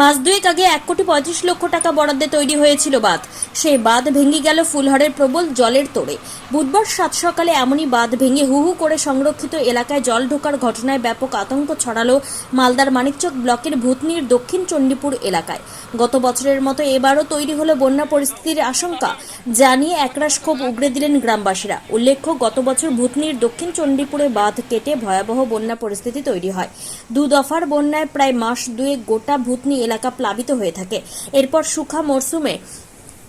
মাস দুয়েক আগে এক কোটি পঁয়ত্রিশ লক্ষ টাকা বরাদ্দে তৈরি হয়েছিল বাঁধ। সেই বাঁধ ভেঙে গেল ফুলহরের প্রবল জলের তোড়ে। বুধবার সাত সকালে এমনই বাঁধ ভেঙে হু হু করে সংরক্ষিত এলাকায় জল ঢোকার ঘটনায় ব্যাপক আতঙ্ক ছড়ালো মালদার মানিকচক ব্লকের ভূতনির দক্ষিণ চণ্ডীপুর এলাকায়। গত বছরের মতো এবারও তৈরি হলো বন্যা পরিস্থিতির আশঙ্কা জানিয়ে একরাশ ক্ষোভ উগড়ে দিলেন গ্রামবাসীরা। উল্লেখ্য, গত বছর ভূতনির দক্ষিণ চণ্ডীপুরে বাঁধ কেটে ভয়াবহ বন্যা পরিস্থিতি তৈরি হয়। দু দফার বন্যায় প্রায় মাস দুয়ে গোটা ভূতনি এলাকা প্লাবিত হয়ে থাকে। এরপর সুখা মরশুমে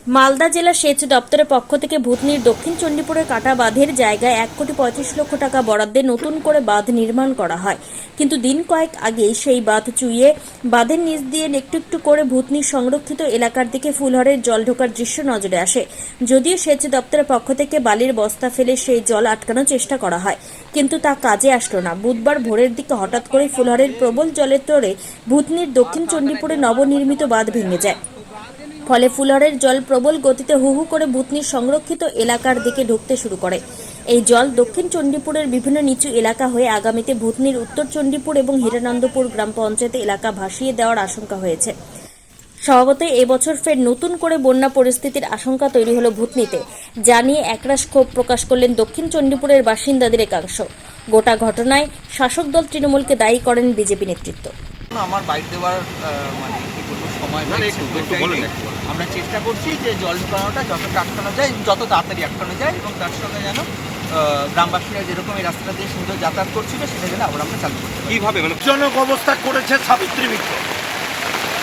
মালদা জেলা সেচ দপ্তরের পক্ষ থেকে ভূতনির দক্ষিণ চণ্ডীপুরের কাটা বাঁধের জায়গায় এক কোটি পঁয়ত্রিশ লক্ষ টাকা বরাদ্দে নতুন করে বাঁধ নির্মাণ করা হয়। কিন্তু দিন কয়েক আগেই সেই বাঁধ চুইয়ে বাঁধের নিচ দিয়ে একটু একটু করে ভূতনির সংরক্ষিত এলাকার দিকে ফুলহরের জল ঢোকার দৃশ্য নজরে আসে। যদিও সেচ দপ্তরের পক্ষ থেকে বালির বস্তা ফেলে সেই জল আটকানোর চেষ্টা করা হয়, কিন্তু তা কাজে আসলো না। বুধবার ভোরের দিকে হঠাৎ করে ফুলহরের প্রবল জলের তোড়ে ভূতনির দক্ষিণ চণ্ডীপুরে নবনির্মিত বাঁধ ভেঙে যায়। ফলে ফুলহরের জল প্রবল গতিতে হু হু করে ভূতনির সংরক্ষিত এলাকার দিকে ঢুকতে শুরু করে। এই জল দক্ষিণ চণ্ডীপুরের বিভিন্ন নিচু এলাকা হয়ে আগামীতে ভূতনির উত্তর চণ্ডীপুর এবং হিরানন্দপুর গ্রাম পঞ্চায়েত এলাকা ভাসিয়ে দেওয়ার আশঙ্কা হয়েছে। স্বভাবতই এবছর ফের নতুন করে বন্যা পরিস্থিতির আশঙ্কা তৈরি হলো ভূতনিতে যা নিয়ে একরাশ ক্ষোভ প্রকাশ করলেন দক্ষিণ চণ্ডীপুরের বাসিন্দাদের একাংশ। গোটা ঘটনায় শাসক দল তৃণমূলকে দায়ী করেন বিজেপি নেতৃত্ব। আমার বাইক দেওয়ার মানে সময় আমরা চেষ্টা করছি যে জল ঢুকানোটা যতটা আটকানো যায় যত তাড়াতাড়ি আটকানো যায় এবং তার সঙ্গে যেন গ্রামবাসীরা যেরকম এই রাস্তাটা দিয়ে সুন্দর যাতায়াত করছিল সেটা যেন আবার আমরা চালু করতে পারি। কীভাবে? মানে জনক অবস্থা করেছে সাবিত্রী মিত্র।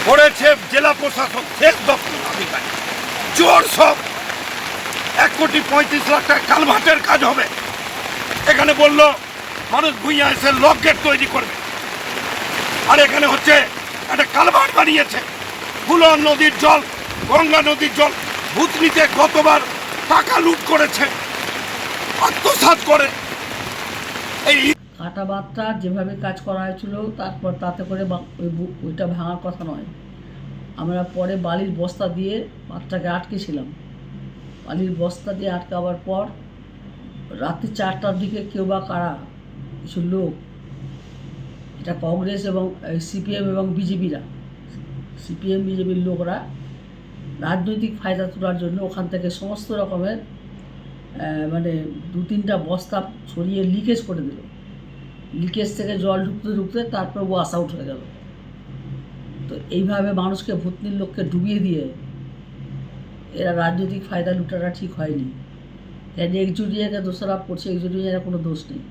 করেছে জেলা প্রশাসক শেষ দপ্তর আধিকারিক। চোর সব। এক কোটি পঁয়ত্রিশ লাখ টাকা কালভার্টের কাজ হবে। এখানে বলল মানুষ ভুইয়া এসে লক গেট তৈরি করবে। আর এখানে হচ্ছে একটা কালভার্ট বানিয়েছে। ফুলন নদীর জল গঙ্গা নদীর জল ভূতনিতে গতবার টাকা লুট করেছে, আত্মসাৎ করে। এই কাটা বাঁধটা যেভাবে কাজ করা হয়েছিল, তারপর তাতে করে ওই ওইটা ভাঙার কথা নয়। আমরা পরে বালির বস্তা দিয়ে বাঁধটাকে আটকেছিলাম বালির বস্তা দিয়ে আটকাবার পর রাত্রি চারটার দিকে কেউ বা কারা কিছু লোক, এটা কংগ্রেস এবং সিপিএম এবং বিজেপিরা, সিপিএম, বিজেপির লোকরা রাজনৈতিক ফায়দা তোলার জন্য ওখান থেকে সমস্ত রকমের মানে দু তিনটা বস্তা ছড়িয়ে লিকেজ করে দিল। লিকেজ থেকে জল ঢুকতে ঢুকতে তারপর ওয়াশ আউট হয়ে গেল। তো এইভাবে মানুষকে ভূতনির লোককে ডুবিয়ে দিয়ে এরা রাজনৈতিক ফায়দা লুটাটা ঠিক হয়নি। এর একজুটিয়াকে দোষারোপ করছে একজুটিয়ার কোনো দোষ নেই।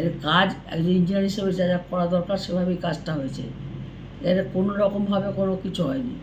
এর কাজ একজন ইঞ্জিনিয়ার হিসেবে যা যা করা দরকার সেভাবেই কাজটা হয়েছে। এর কোনো রকমভাবে কোনো কিছু হয়নি।